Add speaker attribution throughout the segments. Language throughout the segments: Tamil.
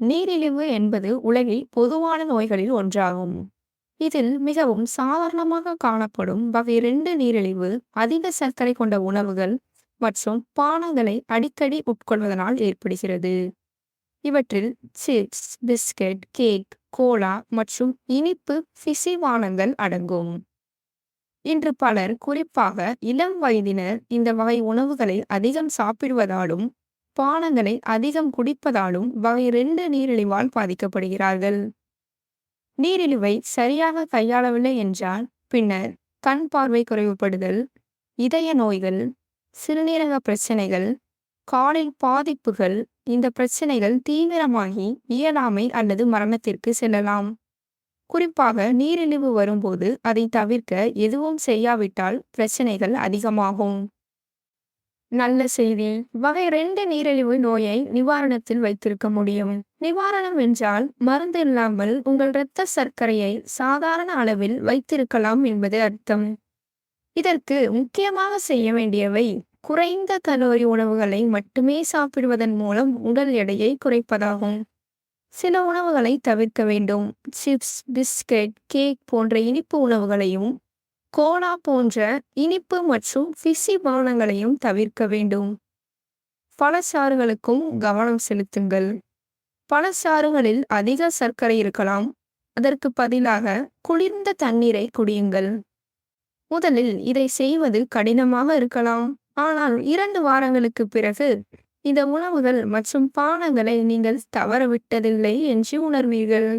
Speaker 1: நீரிழிவு என்பது உலகில் பொதுவான நோய்களில் ஒன்றாகும். இதில் மிகவும் சாதாரணமாக காணப்படும் வகை ரெண்டு நீரிழிவு அதிக சர்க்கரை கொண்ட உணவுகள் மற்றும் பானங்களை அடிக்கடி உட்கொள்வதனால் ஏற்படுகிறது. இவற்றில் சிப்ஸ், பிஸ்கட், கேக், கோலா மற்றும் இனிப்பு பிசிவானங்கள் அடங்கும். இன்று பலர் குறிப்பாக இளம் வயதினர் இந்த வகை உணவுகளை அதிகம் சாப்பிடுவதாலும் பானங்களை அதிகம் குடிப்பதாலும் வகை ரெண்டு நீரிழிவால் பாதிக்கப்படுகிறார்கள். நீரிழிவை சரியாக கையாளவில்லை என்றால் பின்னர் கண் பார்வை குறைவுபடுதல், இதய நோய்கள், சிறுநீரக பிரச்சனைகள், காலில் பாதிப்புகள் இந்த பிரச்சனைகள் தீவிரமாகி இயலாமை அல்லது மரணத்திற்கு செல்லலாம். குறிப்பாக நீரிழிவு வரும்போது அதை தவிர்க்க எதுவும் செய்யாவிட்டால் பிரச்சனைகள் அதிகமாகும். நல்ல செய்தி வகை ரெண்டு நீரிழிவு நோயை நிவாரணத்தில் வைத்திருக்க முடியும். நிவாரணம் என்றால் மருந்து இல்லாமல் உங்கள் இரத்த சர்க்கரையை சாதாரண அளவில் வைத்திருக்கலாம் என்பது அர்த்தம். இதற்கு முக்கியமாக செய்ய வேண்டியவை குறைந்த கலோரி உணவுகளை மட்டுமே சாப்பிடுவதன் மூலம் உடல் எடையை குறைப்பதாகும். சில உணவுகளை தவிர்க்க வேண்டும். சிப்ஸ், பிஸ்கட், கேக் போன்ற இனிப்பு உணவுகளையும் கோலா போன்ற இனிப்பு மற்றும் பிசி பானங்களையும் தவிர்க்க வேண்டும். பழச்சாறுகளுக்கும் கவனம் செலுத்துங்கள். பழச்சாறுகளில் அதிக சர்க்கரை இருக்கலாம். அதற்கு பதிலாக குளிர்ந்த தண்ணீரை குடியுங்கள். முதலில் இதை செய்வது கடினமாக இருக்கலாம். ஆனால் இரண்டு வாரங்களுக்கு பிறகு இந்த உணவுகள் மற்றும் பானங்களை நீங்கள் தவறவிட்டதில்லை என்று உணர்வீர்கள்.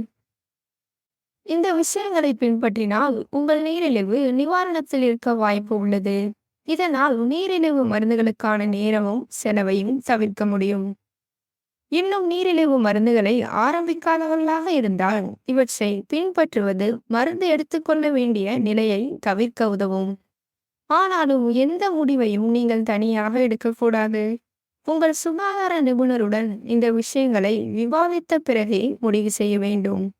Speaker 1: இந்த விஷயங்களை பின்பற்றினால் உங்கள் நீரிழிவு நிவாரணத்தில் இருக்க வாய்ப்பு உள்ளது. இதனால் நீரிழிவு மருந்துகளுக்கான நேரமும் செலவையும் தவிர்க்க முடியும். இன்னும் நீரிழிவு மருந்துகளை ஆரம்பிக்காதவர்களாக இருந்தால் இவற்றை பின்பற்றுவது மருந்து எடுத்துக்கொள்ள வேண்டிய நிலையை தவிர்க்க உதவும். ஆனாலும் எந்த முடிவையும் நீங்கள் தனியாக எடுக்கக்கூடாது. உங்கள் சுகாதார நிபுணருடன் இந்த விஷயங்களை விவாதித்த பிறகே முடிவு செய்ய வேண்டும்.